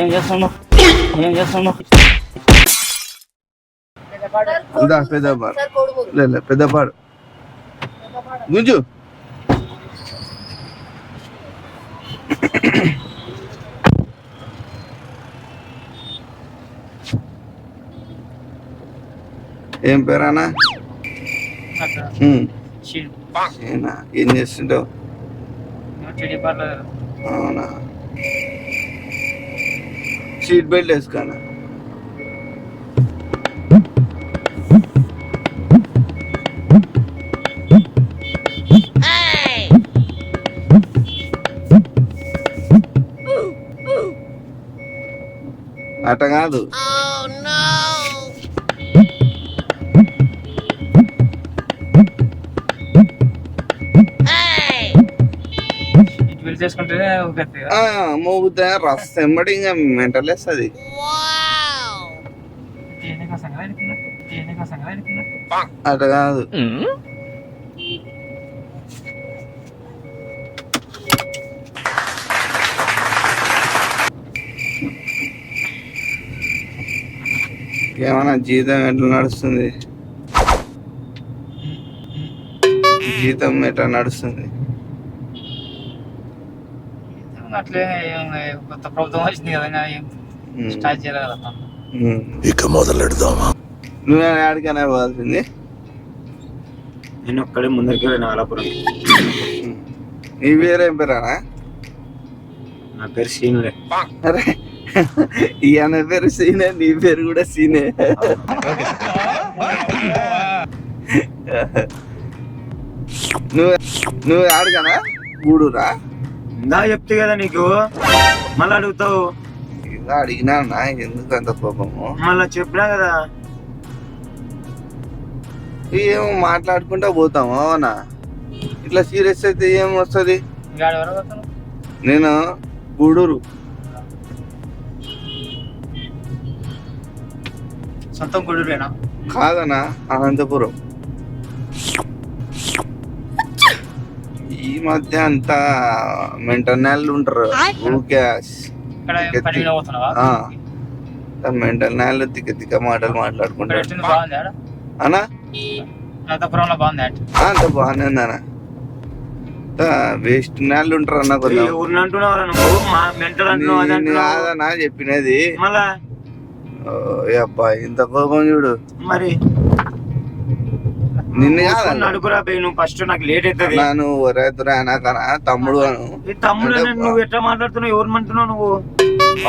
ఏం చేస్తున్నావు? ఏం చేస్తున్నావు? ఇందా పెద్ద పాడు. లే లే, పెద్ద పాడు. గుంజు. ఏం పేరానా ఏం చేస్తుంటావు? అవునా? సీట్ బెల్ట్ వేసుకోనా? అట కాదు. చేసుకుంటేనే మోగుతా రస్ ఎంబడి ఇంకా మెంటల్ వేస్తుంది తేనె కోసంగా వెళ్తున్నా? తేనె కోసంగా వెళ్తున్నా? అట కాదు. ఏమన్నా జీతం ఎట్లా నడుస్తుంది? జీతం ఎట్లా నడుస్తుంది? అట్లే ఏం కొత్త ప్రభుత్వం వచ్చింది కదా ఇంకా స్టార్ట్ మొదలెడదామా? నువ్వు ఆడికైనా పోవాల్సింది? నేను ఒక్కడే ముందరికి వెళ్ళిన ఆలాపురం నీ పేరేం పేరానా నా పేరు సీనులే. అరే ఈయన పేరు సీనే నీ పేరు కూడా సీనే. నువ్వు నువ్వు ఆడికనా? గూడూరా? ఇందా చెప్తే కదా నీకు. మళ్ళీ అడుగుతావు. ఇలా అడిగినా నా ఎందుకు అంత కోపము? మళ్ళీ చెప్పినా కదా. ఏమో మాట్లాడుకుంటా పోతాము అవునా? ఇట్లా సీరియస్ అయితే ఏం వస్తుంది? నేను గూడూరు. సొంతం గుడిరేనా? కాదనా అనంతపురం. ఈ మధ్య అంతా మెంటల్ నాళ్ళు ఉంటారు. ఊకే మెంటల్ నాళ్ళు తిక్క తిక్క మాటలు మాట్లాడుకుంటారు అనా అంత బాగానే ఉందనా వేస్ట్ నాళ్ళు ఉంటారు అన్న కొంచెం కాదనా చెప్పినది? మళ్ళా? ఓ, ఏ అబ్బా ఇంత కోపం చూడు. మరి? నిన్ను అడుగురా బే నువ్వు ఫస్ట్ నాకు లేట్ అవుతుంది నాను రైతురా అనకనా తమ్ముడు అను. ఈ తమ్ముడు నువ్వు ఎట్లా మాట్లాడుతున్నావు? ఎవరు అంటున్నావు నువ్వు?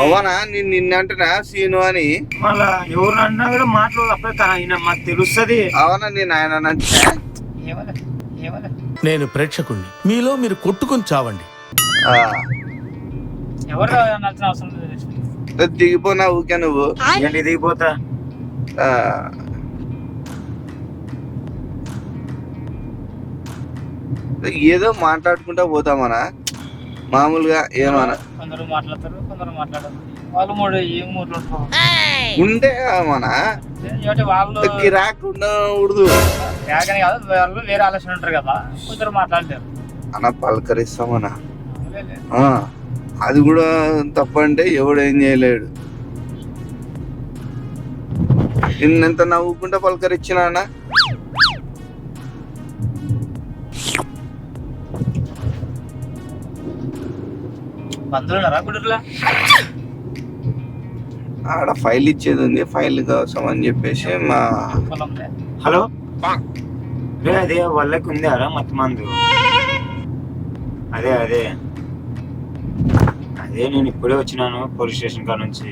అవునా నేను నిన్నంటున్నా సీను అని. మళ్ళా ఎవరు అన్నా కూడా మాటలు అప్పుడే ఈయన మాకు తెలుస్తుంది. అవునా నేను ఆయన నేను ప్రేక్షకుణ్ణి. మీలో మీరు కొట్టుకొని చావండి. ఆ, ఎవరు అవసరం లేదు. దిగిపోనా ఊకే నువ్వు? దిగిపోతా? ఏదో మాట్లాడుకుంటా పోతామనా? మామూలుగా ఏమన్నా కొందరు మాట్లాడతారు కొందరు మాట్లాడరు. వాళ్ళు మూడు ఏం మూడు ఉంటే మనా వాళ్ళు గిరాక్ ఉండకూడదు. త్యాగని కాదు వాళ్ళు వేరే ఆలోచన ఉంటారు కదా కొందరు మాట్లాడలేరు. అన్న పలకరిస్తామనా? అది కూడా తప్పంటే ఎవడు ఏం చేయలేడు. నిన్నెంత నవ్వుకుంటా పలకరించినా అన్న? ఆడ ఫైల్ ఇచ్చేది ఉంది ఫైల్ కోసం అని చెప్పేసి మా హలో? రే అదే వాళ్ళకి ఉంది అరా మత్తు మందు. అదే అదే. అదే నేను ఇప్పుడే వచ్చినాను పోలీస్ స్టేషన్ కాడ నుంచి.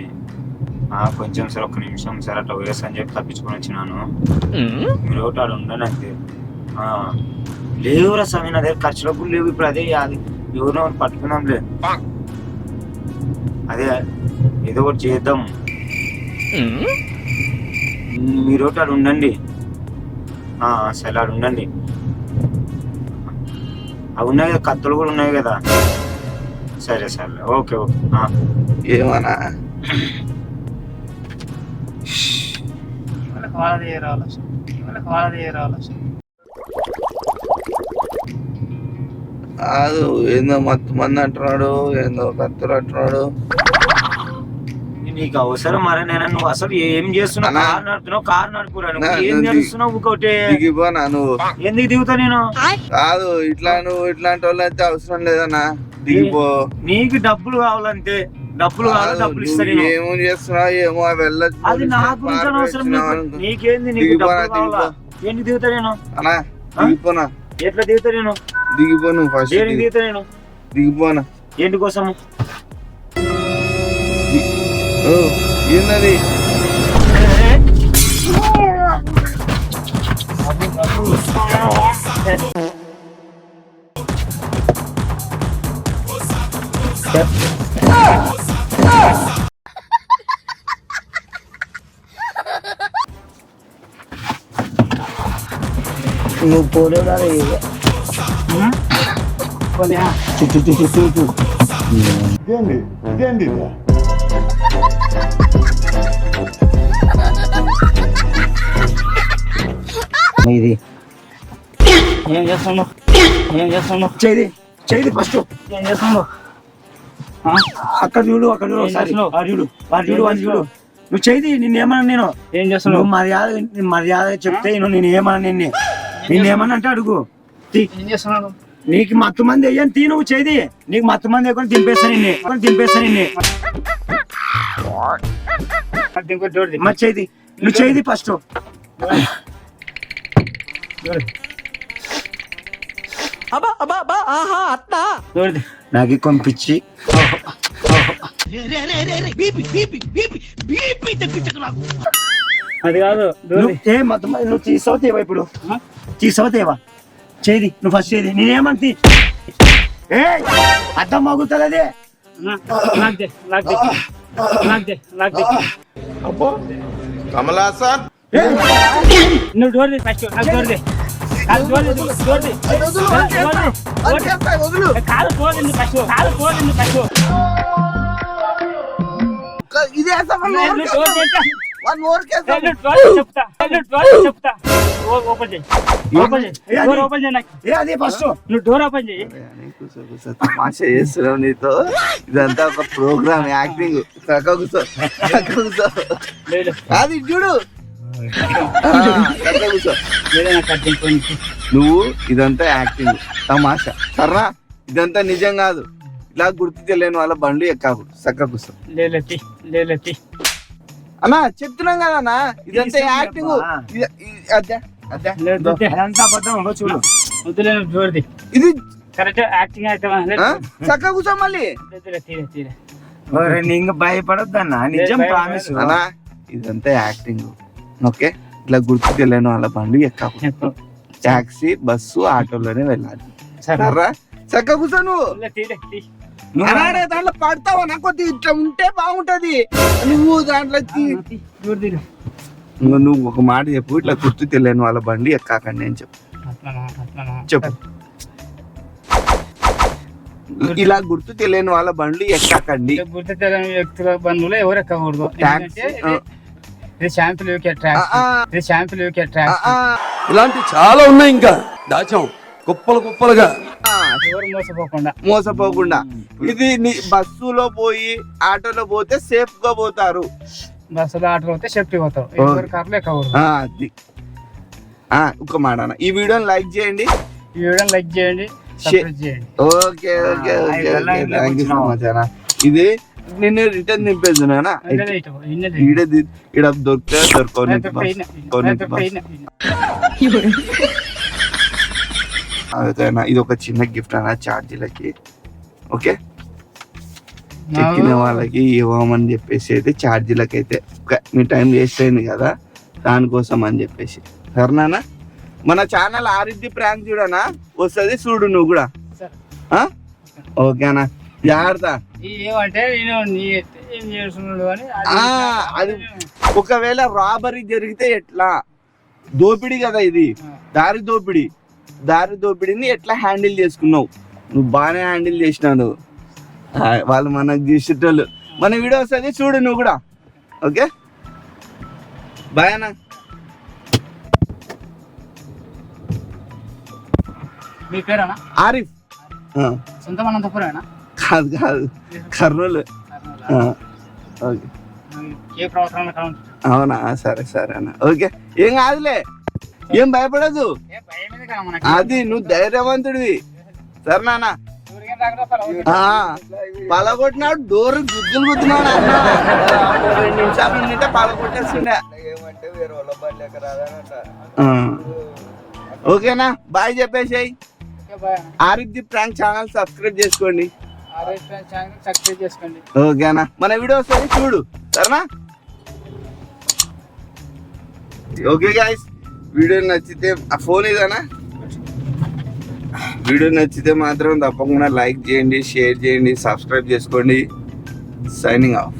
ఆ, కొంచెం సార్ ఒక్క నిమిషం సార్ అట్లా వేస్తా అని చెప్పి తప్పించుకొని వచ్చినాను. మీరు ఒకటి ఆడ ఉండండి అంతే. ఆ, లేవురా స్వామి నా దగ్గర ఖర్చులో కూడా లేవు ఇప్పుడు అదే అది ఎవరినో ఒకటి పట్టుకున్నాం లే అదే ఏదో ఒకటి చేద్దాం. మీరు ఒకటి ఆడ ఉండండి. ఆ, సరే ఆడ ఉండండి. అవి ఉన్నాయి కదా కత్తులు కూడా ఉన్నాయి కదా. సరే సరే ఓకే ఓకే. ఆ, ఏమన్నా? వాళ్ళకి వాళ్ళది ఏ ఆలోచన వాళ్ళకి వాళ్ళది ఏ ఆలోచన కాదు ఏందో మత్తు మంది అంటున్నాడు ఏందో కత్తులు అంటున్నాడు. నీకు అవసరం మరే నేను నువ్వు అసలు ఏం చేస్తున్నావు. కారు నడుపుతున్నావు కారు నడుపురా నువ్వు? ఏం చేస్తున్నావు ఇంకోటి దిగిపోనా నువ్వు? ఎందుకు దిగుతా నేను? కాదు ఇట్లా నువ్వు ఇట్లాంటి వాళ్ళు అయితే అవసరం లేదన్నా. దిగిపో. నీకు డబ్బులు కావాలంటే డబ్బులు కావాలి డబ్బులు ఇస్తా నువ్వు నేను ఏమో చేస్తున్నావు ఏమో వెళ్ళొచ్చు. అది నీకు. నీకేంది నీకు డబ్బులు కావాలా? ఏంటి దిగుతా నేను? అన్నా దిగిపోనా? ఎట్లా దిగుతా నేను? దిగిపో నువ్వు ఫస్ట్ దేనికి దిగుతా నేను? దిగిపోనా? ఏంటి కోసము ఓ, ఏందది? నువ్వు పోలేవు ఇది? ఏం చేస్తున్నావు ఏం చేస్తున్నావు చేది చేది ఫస్ట్ ఏం చేస్తున్నావు? అక్కడ చూడు అక్కడ చూడు ఒకసారి. చూడు వాడు చూడు వాడు చూడు. నువ్వు చేది నిన్నేమన్నా నేను? ఏం చేస్తున్నావు? మర్యాద మర్యాద చెప్తే నేను నేనేమన్నా నిన్నే? నిన్నేమన్నా అంటే అడుగు. తీ. ఏం చేస్తున్నావు నీకు మత్తు మంది అయ్యాను తీ నువ్వు చేది నీకు మత్తు మంది ఎక్కువ దింపేస్తా నిన్నే. దింపేస్తా నిన్నే. మరి చేది నువ్వు చేది ఫస్ట్. చూడది నాకు కొంపించి అది కాదు ఏ మత్తు నువ్వు తీసావు తేవా ఇప్పుడు? తీసావు తేవా చేది నువ్వు ఫస్ట్ చేది నేనేమంది ఏ అర్థం మగుతుంది నాకు దే కమలాసన్ నువ్వు చూడది ఫస్ట్ నాకు ఫస్ట్ ఫస్ట్ ఇదే నువ్వు చూడది అంటే వన్ మోర్ కేసు నేను చూడది చెప్తా. నేను చూడది చెప్తా. ఓ- ఓపెన్ చేయి. ఓపెన్ చేయి. డోర్ ఓపెన్ చేయి నాకు. ఏ అదే ఫస్ట్ నువ్వు డోర్ ఓపెన్ చేయి. కూర్చో కూర్చో. తమాషా చేస్తున్నావు నీతో. ఇదంతా ఒక ప్రోగ్రామ్ యాక్టింగ్ చక్క కూర్చో చక్క కూర్చో. లేదు. అది చూడు. నువ్వు ఇదంతా యాక్టింగ్ తమాషా. సర్రా ఇదంతా నిజం కాదు. ఇలా గుర్తు తెలియని వాళ్ళ బండ్లు ఎక్కాకు. చక్క కూర్చో. లేదు తీ లేదు తీ. అన్నా చెప్తున్నాం కదా అన్న ఇదంతా యాక్టింగ్ అదే అదే. చూడు. ఇది కరెక్ట్ యాక్టింగ్ అయితే లేదు ఆ? చక్క కూర్చో మళ్ళీ. ఇంకా భయపడొద్దన్న. నిజం ప్రామిస్. అన్నా ఇదంతా యాక్టింగ్ ఓకే? ఇలా గుర్తు తెలియని వాళ్ళ బండ్లు ఎక్కాకు చెప్పు. టాక్సీ బస్సు ఆటోలోనే వెళ్ళాలి. సరే. సర్రా? చక్క కూర్చో నువ్వు. అలానే దాంట్లో పడతావా? నాకు కొద్దిగా ఇట్లా ఉంటే బాగుంటది. నువ్వు దాంట్లో నువ్వు ఒక మాట చెప్పు ఇట్లా గుర్తు తెలియని వాళ్ళ బండి ఎక్కాకండి అని చెప్పు. చెప్పు. ఇలా గుర్తు తెలియని వాళ్ళ బండ్లు ఎక్కాకండి. గుర్తు తెలియని వ్యక్తుల బంధువులు ఎవరు ఎక్కకూడదు. శాంపుల్ యూకే ట్రాక్ ఆ, ఆ. ఇది శాంపుల్ ఇలాంటి చాలా ఉన్నాయి ఇంకా. దాచాం. కుప్పలు కుప్పలుగా. మోసపోకుండా. మోసపోకుండా. ఇది నీ- బస్సులో పోయి ఆటోలో పోతే సేఫ్గా పోతారు. బస్సులో ఆటోలో పోతే సేఫ్టీ కార్లో ఎక్కకూడదు ఆ, ఒక మాట అన్న. ఈ వీడియోని లైక్ చేయండి. ఈ వీడియోని లైక్ చేయండి సబ్స్క్రైబ్ చేయండి. Okay okay thank you so? Much అన్న. ఇది నిన్ను రిటర్న్ నింపేస్తున్నానా. ఈడ ది- ఈడ దొరికితే నేను నీకు దొరికితే బస్. ఇన్న. దొరకవు నేను నీకు దొరికితే బస్. ఇన్న. అదేనా ఇది ఒక చిన్న గిఫ్ట్ అన్న ఛార్జీలకి ఓకే ఎక్కిన వాళ్ళకి ఇవ్వమని చెప్పేసి అయితే ఛార్జీలకి అయితే మీ టైం వేస్ట్ అయింది కదా దానికోసం అని చెప్పేసి. సరేనా మన ఛానల్ ఆరిద్ది ప్రాంక్ చూడనా? వస్తుంది చూడు నువ్వు కూడా? ఓకేనా జాగ్రత్త. అది ఒకవేళ రాబరీ జరిగితే ఎట్లా? దోపిడీ కదా ఇది. దారి దోపిడీ. దారి దోపిడీని ఎట్లా హ్యాండిల్ చేసుకున్నావు? నువ్వు బాగానే హ్యాండిల్ చేసినావు వాళ్ళు మనకు చూసేటోళ్ళు మన వీడియో వస్తుంది చూడు నువ్వు కూడా. ఓకే? బాయ్ అన్న. మీ పేరేనా? ఆరిఫ్. ఆ, సొంత అనంతపురమేనా కాదు కాదు. కర్నూలు. ఓకే. ఏ అవునా? సరే సరే అన్న. ఓకే. ఏం కాదులే. ఏం భయపడదు అది నువ్వు ధైర్యవంతుడివి. సరే నాన్న. పలగొట్టినాడు డోర్ గుద్దులు గుద్దినాడు అన్న. రెండు నిమిషాలు ఉండింటే పలగొట్టేస్తుండే ఏమంటే వేరే వాళ్ళ. ఓకేనా? బాయ్ చెప్పేసాయి. ఆరిద్ది ప్రాంక్ ఛానల్ సబ్స్క్రైబ్ చేసుకోండి. సబ్స్క్రైబ్ ఓకేనా? మన వీడియో వస్తుంది చూడు. సరేనా? ఓకే గాయస్ వీడియో నచ్చితే ఆ ఫోన్ ఇదేనా? వీడియో నచ్చితే మాత్రం తప్పకుండా లైక్ చేయండి షేర్ చేయండి సబ్స్క్రైబ్ చేసుకోండి. Signing off